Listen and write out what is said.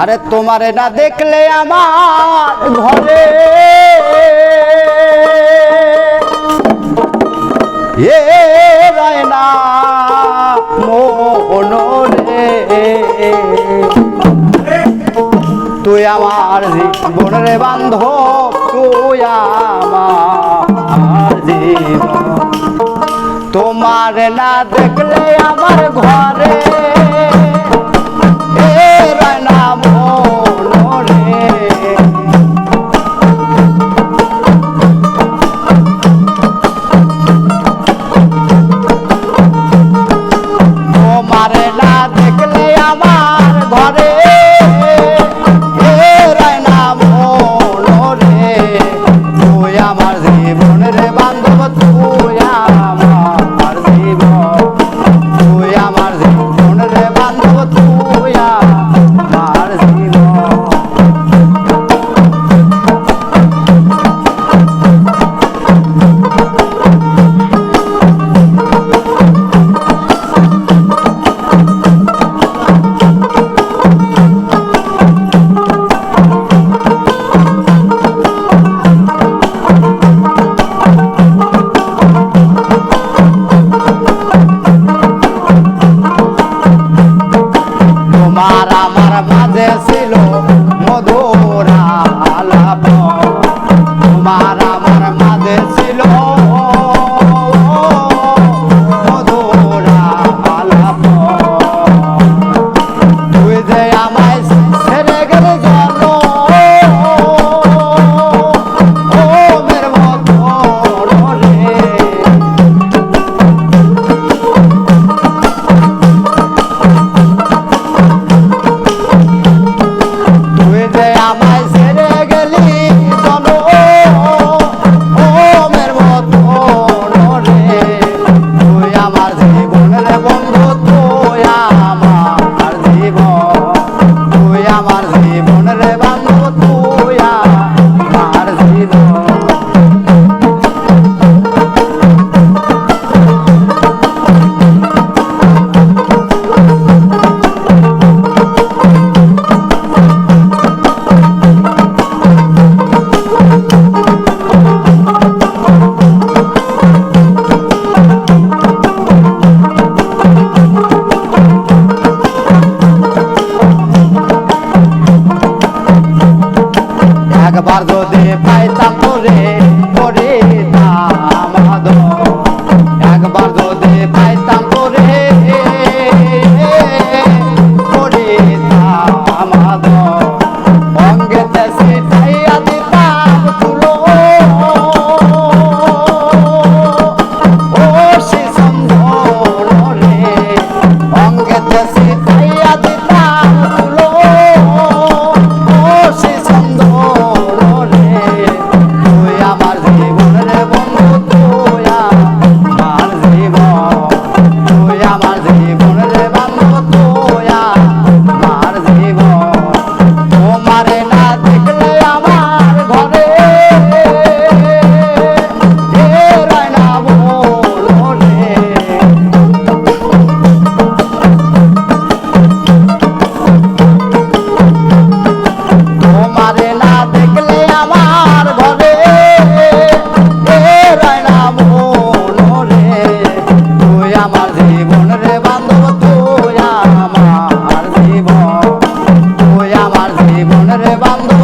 আরে তোমারে না দেখলে আমার ঘরে। এ তুই আমার জীবন রে বান্ধ তুই আমার জীবন। তোমার না দেখলে আমার ঘরে। তোমার আমার মাঝে ছিল মধুর আলাপ। তোমার é pai